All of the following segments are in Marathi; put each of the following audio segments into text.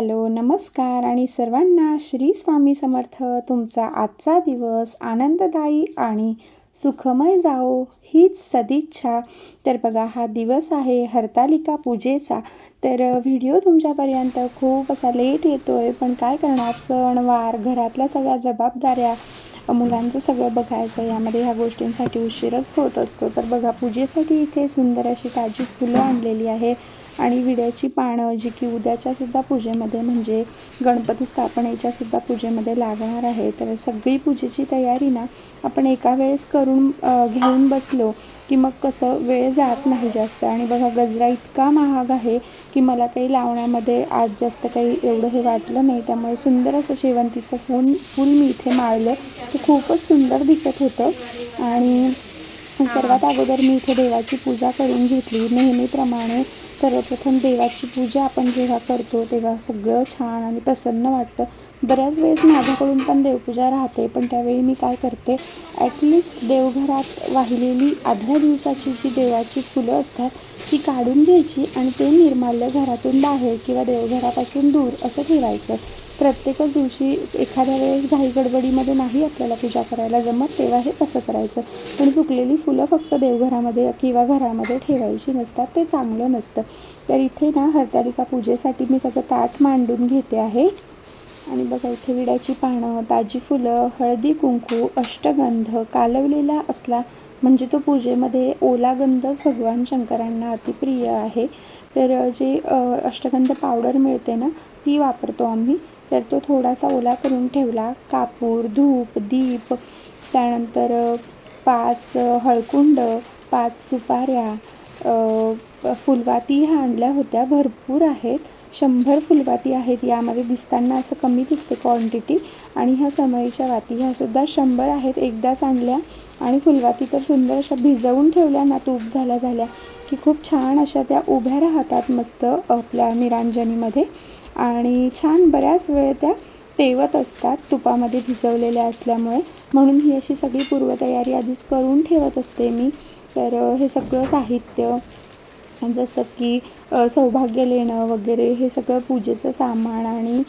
हॅलो नमस्कार आणि सर्वांना श्री स्वामी समर्थ. तुमचा आजचा दिवस आनंददायी आणि सुखमय जाओ हीच सदिच्छा. तर बघा हा दिवस आहे हरतालिका पूजेचा. तर व्हिडिओ तुमच्यापर्यंत खूप असा लेट येतो आहे पण काय करणार? सणवार घरातल्या सगळ्या जबाबदाऱ्या मुलांचं सगळं बघायचं यामध्ये ह्या गोष्टींसाठी उशीरच होत असतो. तर बघा पूजेसाठी इथे सुंदर अशी ताजी फुलं आणलेली आहे. आणि विड्याची पानं जी की उद्याच्यासुद्धा पूजेमध्ये म्हणजे गणपती स्थापनेच्यासुद्धा पूजेमध्ये लागणार आहे. तर सगळी पूजेची तयारी ना आपण एका वेळेस करून घेऊन बसलो की मग कसं वेळ जात नाही जास्त. आणि बघा गजरा इतका महाग आहे की मला काही लावण्यामध्ये आज जास्त काही एवढं हे वाटलं नाही. त्यामुळे सुंदर असं शेवंतीचं फूल फूल मी इथे माळलं. ते खूपच सुंदर दिसत होतं. आणि सर्वात अगोदर मी इथे देवाची पूजा करून घेतली. नेहमीप्रमाणे सर्वप्रथम देवाची पूजा आपण जेव्हा करतो तेव्हा सगळं छान आणि प्रसन्न वाटतं. बऱ्याच वेळेस माझ्याकडून पण देवपूजा राहते पण त्यावेळी मी काय करते ॲटलिस्ट देवघरात वाहिलेली आधल्या दिवसाची जी देवाची फुलं असतात ती काढून घ्यायची आणि ते निर्माल्य घरातून बाहेर किंवा देवघरापासून दूर असं ठेवायचं. प्रत्येकच दिवशी एखाद्या वेळेस घाई गडबडीमध्ये नाही आपल्याला पूजा करायला जमत तेव्हा हे कसं करायचं? पण सुकलेली फुलं फक्त देवघरामध्ये किंवा घरामध्ये ठेवायची नसतात ते चांगलं नसतं. तर इथे ना हरतालिका पूजेसाठी मी सगळं ताट मांडून घेते आहे. आणि बघा इथे विड्याची पानं ताजी फुलं हळदी कुंकू अष्टगंध कालवलेला असला म्हणजे तो पूजेमध्ये ओला गंधच भगवान शंकरांना अतिप्रिय आहे. तर जे अष्टगंध पावडर मिळते ना ती वापरतो आम्ही. तर तो थोडासा ओला करून ठेवला. कापूर धूप दीप त्यानंतर पाच हळकुंड पाच सुपाऱ्या फुलवाती ह्या आणल्या होत्या. भरपूर आहेत. शंभर फुलवाती आहेत. यामध्ये दिसताना असं कमी दिसते क्वांटिटी आणि ह्या समईच्या वाती ह्यासुद्धा शंभर आहेत. एकदाच आणल्या. आणि फुलवाती तर सुंदर अशा भिजवून ठेवल्या ना तूप झाल्या झाल्या की खूप छान अशा त्या उभ्या राहतात मस्त आपल्या निरांजनीमध्ये. आणि छान बऱ्याच वेळ त्या तेवत असतात तुपामध्ये भिजवलेल्या असल्यामुळे. म्हणून ही अशी सगळी पूर्वतयारी आधीच करून ठेवत असते मी. तर हे सगळं साहित्य जसं की सौभाग्य लेणं वगैरे हे सगळं पूजेचं सामान आणि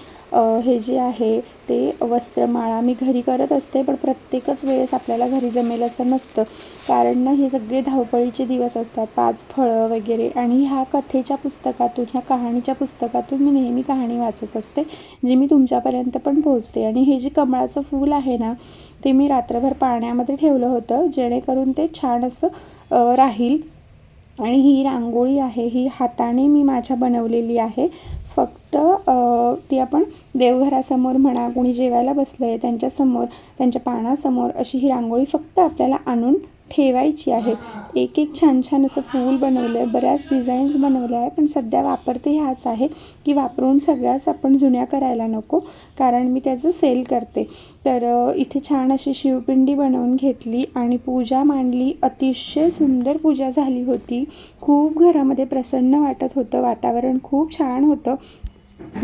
हे जे आहे ते वस्त्रमाळा मी घरी करत असते पण प्रत्येकच वेळेस आपल्याला घरी जमेल असं नसतं. कारण ना हे सगळे धावपळीचे दिवस असतात. पाच फळं वगैरे आणि ह्या कथेच्या पुस्तकातून ह्या कहाणीच्या पुस्तकातून मी नेहमी कहाणी वाचत असते जी मी तुमच्यापर्यंत पण पोहोचते. आणि हे जे कमळाचं फूल आहे ना ते मी रात्रभर पाण्यामध्ये ठेवलं होतं जेणेकरून ते छान असं राहील. आणि ही रांगोळी आहे ही हाताने मी माझ्या बनवलेली आहे. फक्त ती आपण देवघरासमोर म्हणा कोणी जेवायला बसलं आहे त्यांच्यासमोर त्यांच्या पानासमोर अशी ही रांगोळी फक्त आपल्याला आणून ठेवायची आहे. एक एक छान छान असं फूल बनवलं आहे बऱ्याच डिझाईन्स बनवल्या आहे पण सध्या वापरते ह्याच आहे की वापरून सगळ्याच आपण जुन्या करायला नको कारण मी त्याचं सेल करते. तर इथे छान अशी शिवपिंडी बनवून घेतली आणि पूजा मांडली. अतिशय सुंदर पूजा झाली होती. खूप घरामध्ये प्रसन्न वाटत होतं वातावरण खूप छान होतं.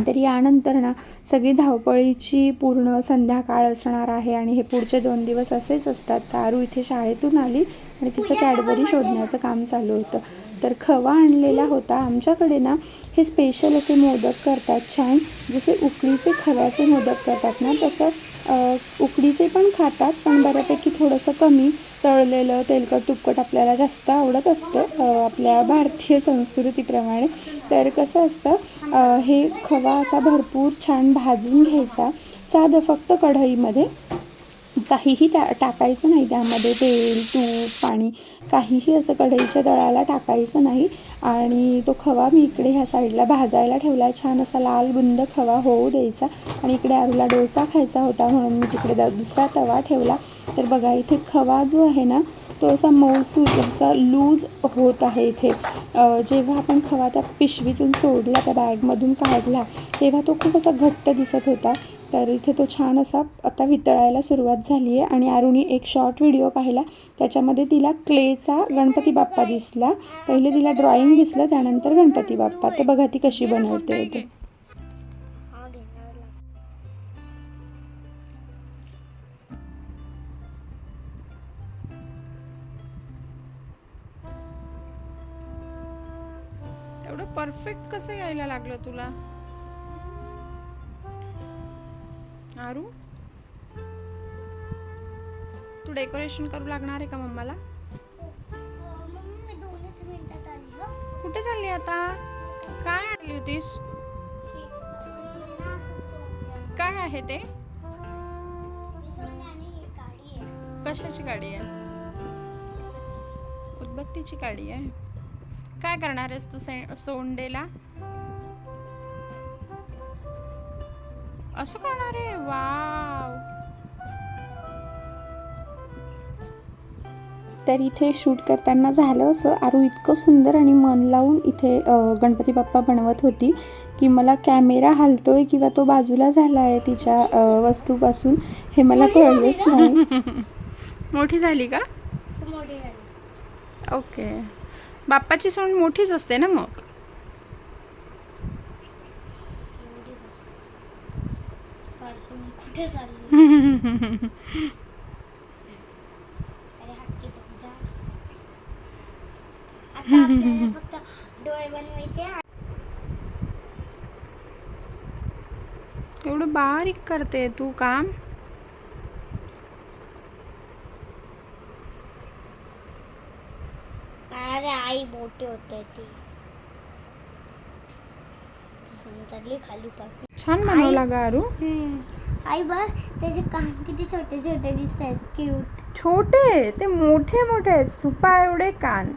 तर यानंतर ना सगळी धावपळीची पूर्ण संध्याकाळ असणार आहे आणि हे पुढचे दोन दिवस असेच असतात. तारू इथे शाळेतून आली आणि तिचं कॅडबरी शोधण्याचं काम चालू होतं. तर खवा आणलेला होता. आमच्याकडे ना हे स्पेशल असे मोदक करतात छान. जसे उकडीचे खव्याचे मोदक करतात ना तसं उकडीचे पण खातात पण बऱ्यापैकी थोडंसं कमी तळलेलं तेलकट तुपकट आपल्याला जास्त आवडत असतं. आपल्या भारतीय संस्कृतीप्रमाणे. तर कसं असतं हे खवा असा भरपूर छान भाजून घ्यायचा. साधं फक्त कढईमध्ये. काहीही त्या टाकायचं नाही त्यामध्ये तेल तूप पाणी. काहीही असं कढईच्या तळाला टाकायचं नाही. आणि तो खवा मी इकडे ह्या साईडला भाजायला ठेवला छान असा लाल बुंद खवा होऊ द्यायचा. आणि इकडे आरूला डोसा खायचा होता म्हणून मी तिकडे दुसरा तवा ठेवला. तर बघा इथे खवा जो आहे ना तो असा मऊसूद असा लूज होत आहे इथे. जेव्हा आपण खवा त्या पिशवीतून सोडला त्या बॅगमधून काढला तेव्हा तो खूप असा घट्ट दिसत होता. तर इथे तो छान असा आता वितळायला सुरुवात झाली आहे आणि अरुणी एक शॉर्ट व्हिडिओ पाहिला. त्याच्यामध्ये तिला क्लेचा गणपती बाप्पा दिसला. पहिले तिला ड्रॉइंग दिसलं त्यानंतर गणपती बाप्पा. तर बघा ती कशी बनवते ते एवढं परफेक्ट कसं यायला लागलं तुला? आरू? तू डेकोरेशन करू लागणार आहे का मम्माला? कुठे चालली आता? काय आणली होतीस? काय आहे ते? कशाची गाडी आहे? उदबत्तीची गाडी आहे? काय करणार आहेस तू से सोंडेला? असं करणार आहे? वाव. तर इथे शूट करताना झालं असं. आरू इतकं सुंदर आणि मन लावून इथे गणपती बाप्पा बनवत होती की मला कॅमेरा हलतोय किंवा तो बाजूला झाला आहे तिच्या वस्तूपासून हे मला कळलंच नाही. मोठी झाली का? खूप मोठी झाली. ओके. बाप्पाची सोंड मोठीच असते ना मग? अरे आता फक्त डोळे बनवायचे एवढं बारीक करते तू काम अरे आई मोठी होते ती. चालली खाली पण छान बनवला गारू आई बस त्याचे कान किती छोटे छोटे दिसत आहेत. क्यूट छोटे ते मोठे मोठे आहेत. सुपा एवढे कान.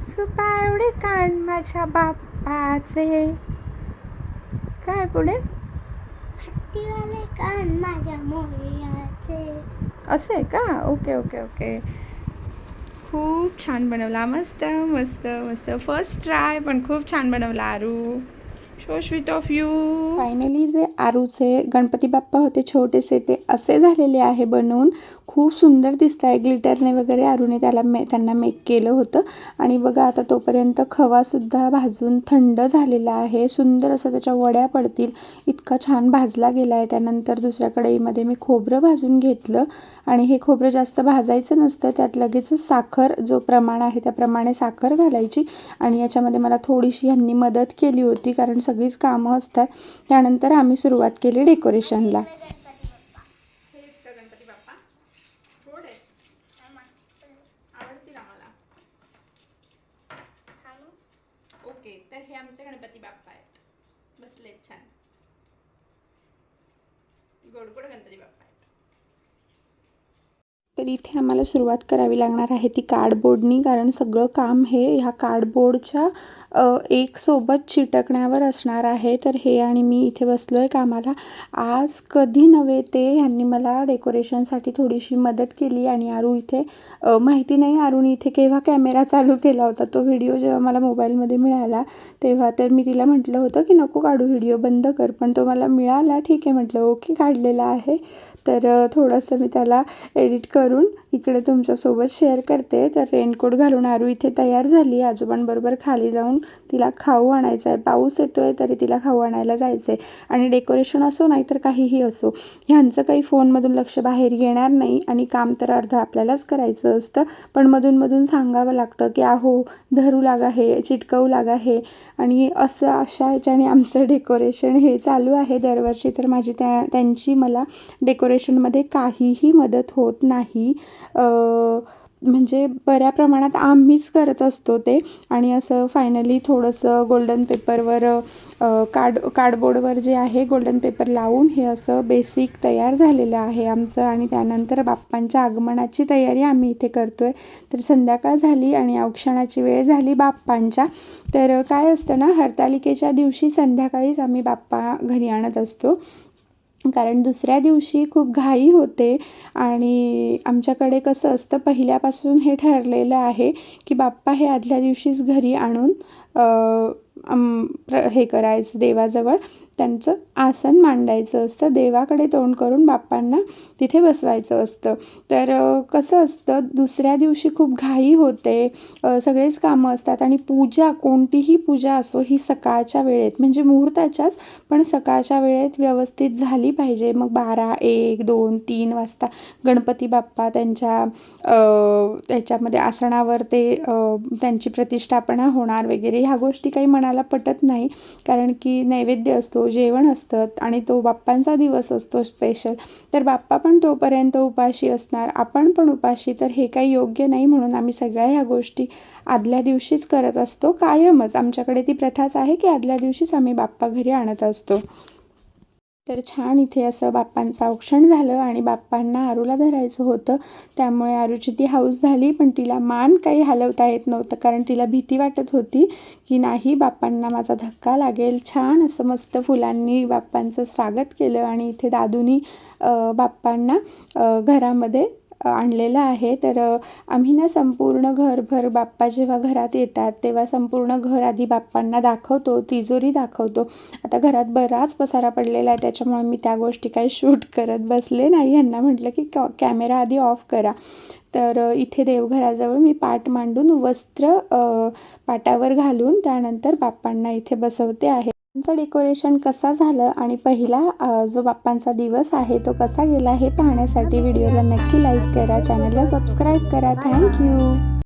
सुपा एवढे कान माझ्या बाप्पाचे काय पुढे? हत्तीवाले कान माझ्या मोर्याचे असं आहे का? Okay okay okay. खूप छान बनवला. मस्त मस्त मस्त. फर्स्ट ट्राय पण खूप छान बनवला Aaru. So sweet of you finally जे आरूचे गणपती बाप्पा होते छोटेसे ते असे झालेले आहे बनवून खूप सुंदर दिसत आहे ग्लिटरने वगैरे आरूने त्याला मे त्यांना मेक केलं होतं. आणि बघा आता तोपर्यंत खवासुद्धा भाजून थंड झालेला आहे. सुंदर असं त्याच्या वड्या पडतील. इतका छान भाजला गेला आहे त्यानंतर दुसऱ्या कढईमध्ये मी खोबरं भाजून घेतलं. आणि हे खोबरं जास्त भाजायचं नसतं. त्यात लगेचच साखर जो प्रमाण आहे त्याप्रमाणे साखर घालायची. आणि याच्यामध्ये मला थोडीशी ह्यांनी मदत केली होती. कारण सगळीच कामं असतात. त्यानंतर आम्ही सुरुवात केली डेकोरेशनला. गणपती बाप्पा आवडतील आम्हाला ओके तर हे आमचे गणपती बाप्पा आहेत. बसले छान. गोड गोड गणपती बाप्पा आहेत. तर इथे आम्हाला सुरुवात करावी लागणार आहे ती कार्डबोर्डनी कारण सगळं काम हे ह्या कार्डबोर्डच्या एकसोबत चिटकण्यावर असणार आहे. तर हे आणि मी इथे बसलो आहे कामाला. आज कधी नव्हे ते ह्यांनी मला डेकोरेशनसाठी थोडीशी मदत केली आणि आरू इथे माहिती नाही आरूने इथे केव्हा कॅमेरा चालू केला होता तो व्हिडिओ जेव्हा मला मोबाईलमध्ये मिळाला तेव्हा तर मी तिला म्हटलं होतं की नको काढू व्हिडिओ बंद कर. पण तो मला मिळाला ठीक आहे म्हटलं ओके काढलेला आहे. तर थोडंसं मी त्याला एडिट करून इकडे तुमच्यासोबत शेअर करते. तर रेनकोट घालून आरू इथे तयार झाली. आजोबांबरोबर खाली जाऊन तिला खाऊ आणायचं आहे पाऊस येतो आहे तरी तिला खाऊ आणायला जायचं आहे आणि डेकोरेशन असो नाही तर काहीही असो ह्यांचं काही फोनमधून लक्ष बाहेर येणार नाही आणि काम तर अर्धं आपल्यालाच करायचं असतं. पण मधून सांगावं लागतं की आहो धरू लागा हे चिटकवू लागा हे. आणि असं अशा ह्याच्याने आमचं डेकोरेशन हे चालू आहे. दरवर्षी तर माझी त्या त्यांची मला डेकोरेशन डेकोरेशनमध्ये काहीही मदत होत नाही. म्हणजे बऱ्या प्रमाणात आम्हीच करत असतो ते. आणि असं फायनली थोडंसं गोल्डन पेपरवर कार्ड कार्डबोर्डवर जे आहे गोल्डन पेपर लावून हे असं बेसिक तयार झालेलं आहे आमचं. आणि त्यानंतर बाप्पांच्या आगमनाची तयारी आम्ही इथे करतो आहे तर संध्याकाळ झाली आणि औक्षणाची वेळ झाली बाप्पांच्या. तर काय असतं ना हरतालिकेच्या दिवशी संध्याकाळीच आम्ही बाप्पा घरी आणत असतो. कारण दुसऱ्या दिवशी खूप घाई होते आणि आमच्याकडे कसं असतं पहिल्यापासून हे ठरलेलं आहे की बाप्पा हे आदल्या दिवशीच घरी आणून प्र- हे करायचं देवाजवळ. त्यांचं आसन मांडायचं असतं. देवाकडे तोंड करून बाप्पांना तिथे बसवायचं असतं. तर कसं असतं? दुसऱ्या दिवशी खूप घाई होते. सगळेच कामं असतात आणि पूजा कोणतीही पूजा असो ही सकाळच्या वेळेत म्हणजे मुहूर्ताच्याच पण सकाळच्या वेळेत व्यवस्थित झाली पाहिजे. मग बारा एक दोन तीन वाजता गणपती बाप्पा त्यांच्या त्याच्यामध्ये आसनावर ते त्यांची प्रतिष्ठापना होणार वगैरे ह्या गोष्टी काही मनाला पटत नाही. कारण की नैवेद्य असतो जेवण असतं आणि तो बाप्पांचा दिवस असतो स्पेशल तर बाप्पा पण तोपर्यंत उपाशी असणार आपण पण उपाशी. तर हे काही योग्य नाही म्हणून आम्ही सगळ्या ह्या गोष्टी आदल्या दिवशीच करत असतो. कायमच. आमच्याकडे ती प्रथाच आहे की आदल्या दिवशीच आम्ही बाप्पा घरी आणत असतो. तर छान इथे असं बाप्पांचं औक्षण झालं आणि बाप्पांना आरूला धरायचं होतं. त्यामुळे आरूची ती हाऊस झाली पण तिला मान काही हलवता येत नव्हतं कारण तिला भीती वाटत होती की नाही बाप्पांना माझा धक्का लागेल. छान असं मस्त फुलांनी बाप्पांचं स्वागत केलं आणि इथे दादूनी बाप्पांना घरामध्ये आणलेलं आहे. तर आम्ही ना संपूर्ण घरभर बाप्पा जेव्हा घरात येतात तेव्हा संपूर्ण घर आधी बाप्पांना दाखवतो तिजोरी दाखवतो. आता घरात बराच पसारा पडलेला आहे त्याच्यामुळे मी त्या गोष्टी काही शूट करत बसले नाही. यांना म्हटलं की कॅ कॅमेरा आधी ऑफ करा. तर इथे देवघराजवळ मी पाट मांडून वस्त्र पाटावर घालून त्यानंतर बाप्पांना इथे बसवते आहे. बाप्पांचं डेकोरेशन कसा झालं आणि पहिला जो बाप्पांचा दिवस आहे तो कसा गेला हे पाहण्यासाठी व्हिडिओला नक्की लाईक करा चॅनलला सबस्क्राईब करा. थँक्यू